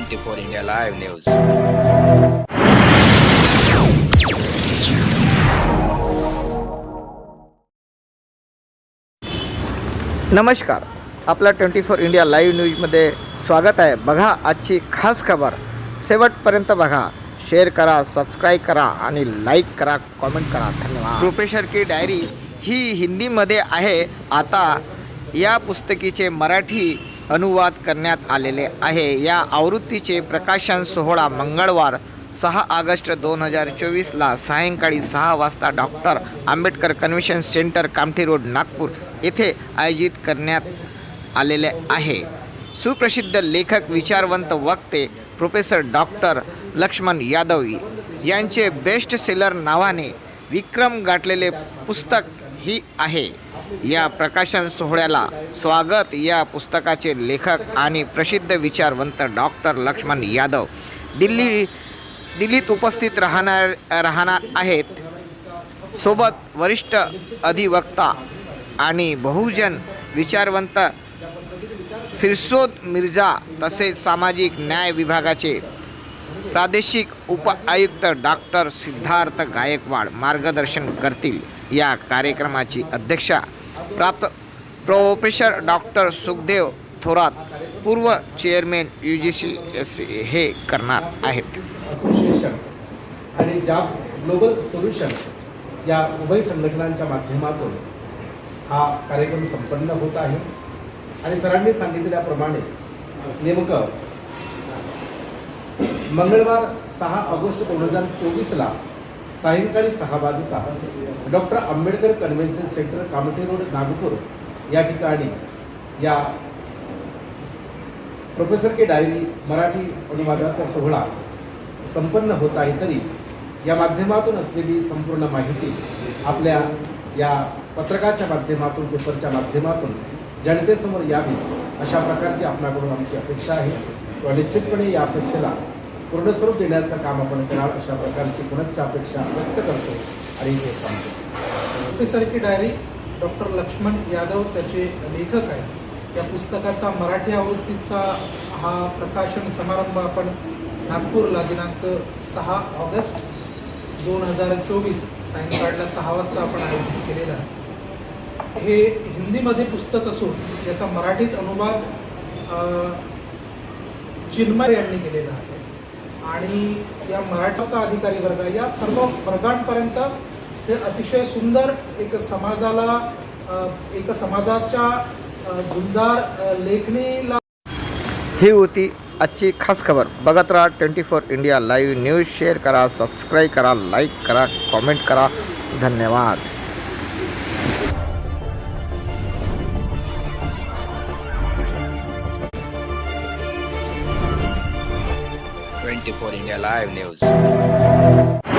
Twenty four India live news. नमस्कार आपला twenty four India live न्यूजमध्ये स्वागत आहे. बघा आजची खास खबर. शेवटपर्यंत बघा. शेअर करा सबस्क्राईब करा आणि लाईक करा कॉमेंट करा. धन्यवाद. प्रोफेसर की डायरी ही हिंदीमध्ये आहे. आता या पुस्तकीचे मराठी अनुवाद करण्यात आलेले आहे. या आवृत्तीचे प्रकाशन सोहळा मंगळवार सहा ऑगस्ट दोन हजार चोवीसला सायंकाळी सहा वाजता doctor Ambedkar convention centre Kamthi road Nagpur येथे आयोजित करण्यात आलेले आहे. सुप्रसिद्ध लेखक विचारवंत वक्ते प्रोफेसर डॉक्टर लक्ष्मण यादव यांचे बेस्ट सेलर नावाने विक्रम गाठलेले पुस्तक ही आहे. या प्रकाशन सोहळ्याला स्वागत. या पुस्तकाचे लेखक आणि प्रसिद्ध विचारवंत डॉक्टर लक्ष्मण यादव दिल्ली दिल्लीत उपस्थित राहणार राहणार आहेत. सोबत वरिष्ठ अधिवक्ता आणि बहुजन विचारवंत फिरसोद मिर्झा तसेच सामाजिक न्याय विभागाचे प्रादेशिक उप आयुक्त डॉक्टर सिद्धार्थ गायकवाड मार्गदर्शन करतील. या कार्यक्रमाची अध्यक्षा प्राप्त प्रोफेसर डॉक्टर सुखदेव थोरात पूर्व chairman U G C S हे करणार आहेत. आणि जाब ग्लोबल सोल्युशन या उभय संघटनांच्या माध्यमातून हा कार्यक्रम संपन्न होत आहे. आणि सरांनी सांगितल्याप्रमाणेच नेमकं मंगळवार सहा ऑगस्ट दोन हजार चोवीसला सायंकाळी सहा वाजता doctor Ambedkar convention centre Kamthi road Nagpur. या ठिकाणी या प्रोफेसर के डायरी मराठी अनुवादाचा सोहळा संपन्न होत आहे तरी या माध्यमातून असलेली संपूर्ण माहिती आपल्या या पत्रकाच्या माध्यमातून पेपरच्या माध्यमातून जनतेसमोर यावी अशा प्रकारची आपणाकडून आमची अपेक्षा आहे. व निश्चितपणे या अपेक्षेला पूर्णस्वरूप देण्याचं काम आपण करावं अशा प्रकारची पुनश्च अपेक्षा व्यक्त करतो. आणि हे सांगतो professor diary doctor Laxman Yadav त्याचे लेखक आहेत. या पुस्तकाचा मराठी आवृत्तीचा हा प्रकाशन समारंभ आपण नागपूरला दिनांक सहा ऑगस्ट दोन हजार चोवीस सायंकाळला सहा वाजता आपण आयोजित केलेला आहे. हे हिंदीमध्ये पुस्तक असून याचा मराठीत अनुवाद चिन्मय यांनी केलेला आहे. आणि या मराठाचा अधिकारी वर्ग या सर्व वर्गांपर्यंत ते अतिशय सुंदर एक समाजाला एक समाजाच्या झुंजार लेखणीला ही होती आजची खास खबर. बघत राहा twenty four India live news. Share करा सबस्क्राईब करा लाईक करा कॉमेंट करा. धन्यवाद. por em live news.